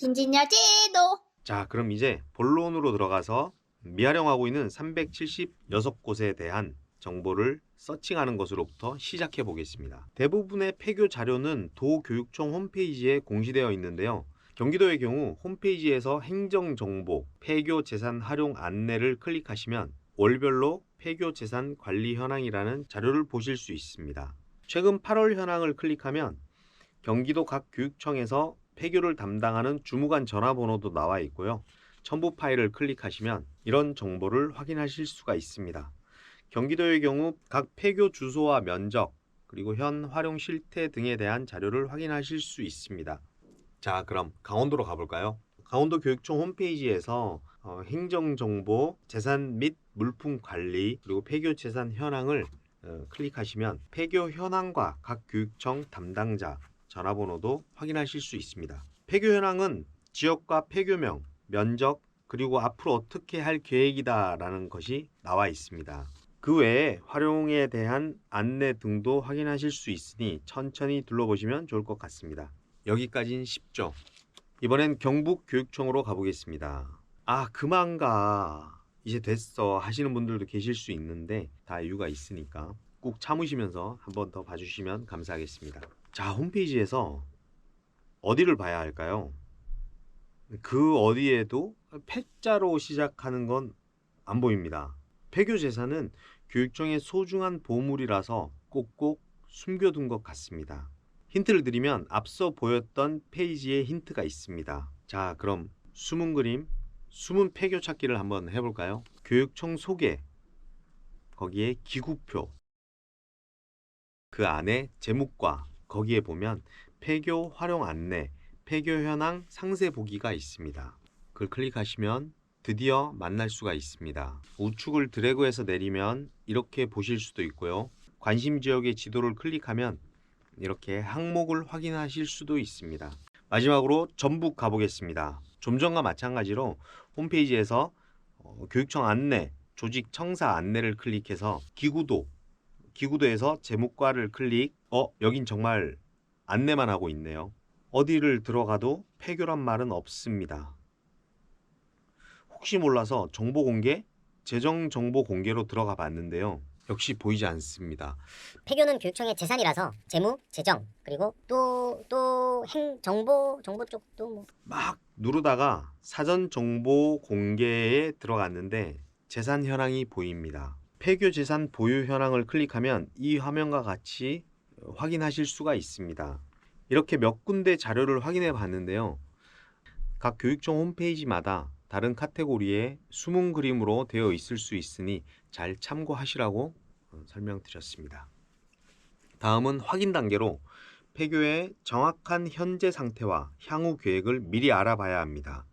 김진열 제도. 자, 그럼 이제 본론으로 들어가서 미활용하고 있는 376곳에 대한 정보를 서칭하는 것으로부터 시작해 보겠습니다. 대부분의 폐교 자료는 도교육청 홈페이지에 공시되어 있는데요. 경기도의 경우 홈페이지에서 행정정보, 폐교 재산 활용 안내를 클릭하시면 월별로 폐교 재산 관리 현황이라는 자료를 보실 수 있습니다. 최근 8월 현황을 클릭하면 경기도 각 교육청에서 폐교를 담당하는 주무관 전화번호도 나와 있고요. 첨부 파일을 클릭하시면 이런 정보를 확인하실 수가 있습니다. 경기도의 경우 각 폐교 주소와 면적 그리고 현 활용 실태 등에 대한 자료를 확인하실 수 있습니다. 자, 그럼 강원도로 가볼까요? 강원도 교육청 홈페이지에서 어, 행정정보, 재산 및 물품 관리 그리고 폐교 재산 현황을 어, 클릭하시면 폐교 현황과 각 교육청 담당자 전화번호도 확인하실 수 있습니다. 폐교 현황은 지역과 폐교명, 면적, 그리고 앞으로 어떻게 할 계획이다라는 것이 나와 있습니다. 그 외에 활용에 대한 안내 등도 확인하실 수 있으니 천천히 둘러보시면 좋을 것 같습니다. 여기까지는 쉽죠. 이번엔 경북 교육청으로 가보겠습니다. 아, 그만 가. 이제 됐어. 하시는 분들도 계실 수 있는데 다 이유가 있으니까 꼭 참으시면서 한 번 더 봐주시면 감사하겠습니다. 자, 홈페이지에서 어디를 봐야 할까요? 그 어디에도 패자로 시작하는 건 안 보입니다. 폐교 재산은 교육청의 소중한 보물이라서 꼭꼭 숨겨둔 것 같습니다. 힌트를 드리면 앞서 보였던 페이지에 힌트가 있습니다. 자, 그럼 숨은 그림, 숨은 폐교 찾기를 한번 해볼까요? 교육청 소개, 거기에 기구표, 그 안에 제목과 거기에 보면 폐교 활용 안내, 폐교 현황 상세 보기가 있습니다. 그걸 클릭하시면 드디어 만날 수가 있습니다. 우측을 드래그해서 내리면 이렇게 보실 수도 있고요. 관심 지역의 지도를 클릭하면 이렇게 항목을 확인하실 수도 있습니다. 마지막으로 전북 가보겠습니다. 좀 전과 마찬가지로 홈페이지에서 어, 교육청 안내, 조직 청사 안내를 클릭해서 기구도, 기구도에서 제목과를 클릭, 어, 여긴 정말 안내만 하고 있네요. 어디를 들어가도 폐교란 말은 없습니다. 혹시 몰라서 정보 공개, 재정 정보 공개로 들어가 봤는데요. 역시 보이지 않습니다. 폐교는 교육청의 재산이라서 재무, 재정 그리고 또 또 행 정보 정보 쪽도 뭐 막 누르다가 사전 정보 공개에 들어갔는데 재산 현황이 보입니다. 폐교 재산 보유 현황을 클릭하면 이 화면과 같이 어, 확인하실 수가 있습니다. 이렇게 몇 군데 자료를 확인해 봤는데요. 각 교육청 홈페이지마다 다른 카테고리에 숨은 그림으로 되어 있을 수 있으니 잘 참고하시라고 어, 설명드렸습니다. 다음은 확인 단계로 폐교의 정확한 현재 상태와 향후 계획을 미리 알아봐야 합니다.